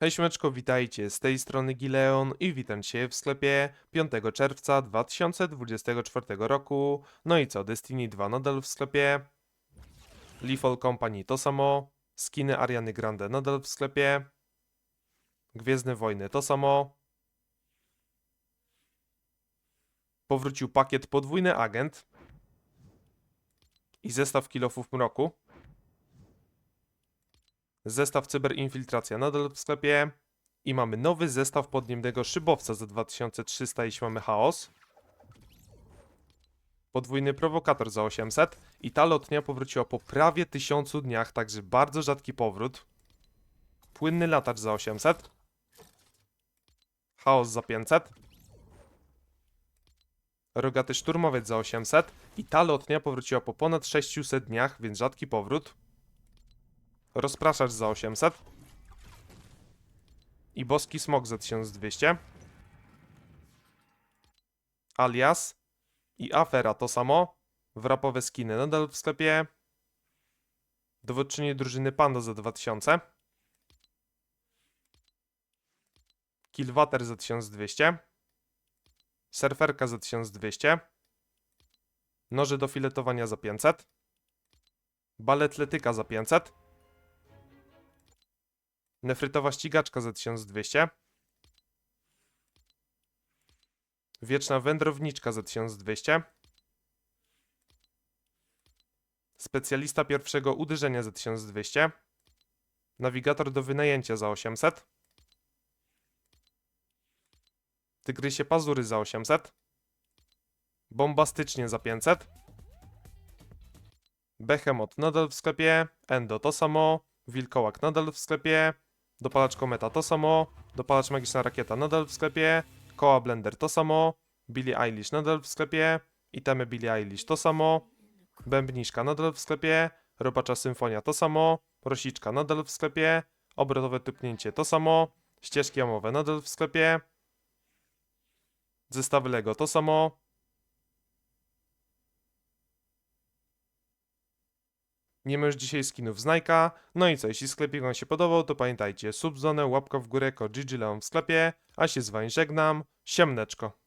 Hej siemeczko, witajcie, z tej strony Gileon i witam Cię w sklepie 5 czerwca 2024 roku. No i co, Destiny 2 nadal w sklepie, Lethal Company to samo, skiny Ariany Grande nadal w sklepie, Gwiezdne Wojny to samo, powrócił pakiet Podwójny Agent i zestaw kilofów mroku. Zestaw Cyberinfiltracja nadal w sklepie. I mamy nowy zestaw podniemnego szybowca za 2300, jeśli mamy chaos. Podwójny prowokator za 800. I ta lotnia powróciła po prawie 1000 dniach, także bardzo rzadki powrót. Płynny latacz za 800. Chaos za 500. Rogaty szturmowiec za 800. I ta lotnia powróciła po ponad 600 dniach, więc rzadki powrót. Rozpraszacz za 800. I boski smok za 1200. Alias i afera to samo. Wrapowe skiny nadal w sklepie. Dowódczyni drużyny Panda za 2000. Kilwater za 1200. Surferka za 1200. Noże do filetowania za 500. Baletletyka za 500. Nefrytowa ścigaczka za 1200. Wieczna wędrowniczka za 1200. Specjalista pierwszego uderzenia za 1200. Nawigator do wynajęcia za 800. Tygrysie pazury za 800. Bombastycznie za 500. Behemoth nadal w sklepie. Endo to samo. Wilkołak nadal w sklepie. Dopalacz kometa to samo. Dopalacz magiczna rakieta nadal w sklepie. Koła blender to samo. Billie Eilish nadal w sklepie. Itemy Billie Eilish to samo. Bębniczka nadal w sklepie. Robacza symfonia to samo. Rosiczka nadal w sklepie. Obrotowe tupnięcie to samo. Ścieżki jamowe nadal w sklepie. Zestawy Lego to samo. Nie ma już dzisiaj skinów z Nike'a. No i co, jeśli sklepik Wam się podobał, to pamiętajcie, subzonę, łapka w górę, kod GG Leon w sklepie, a się z Wami żegnam, siemneczko.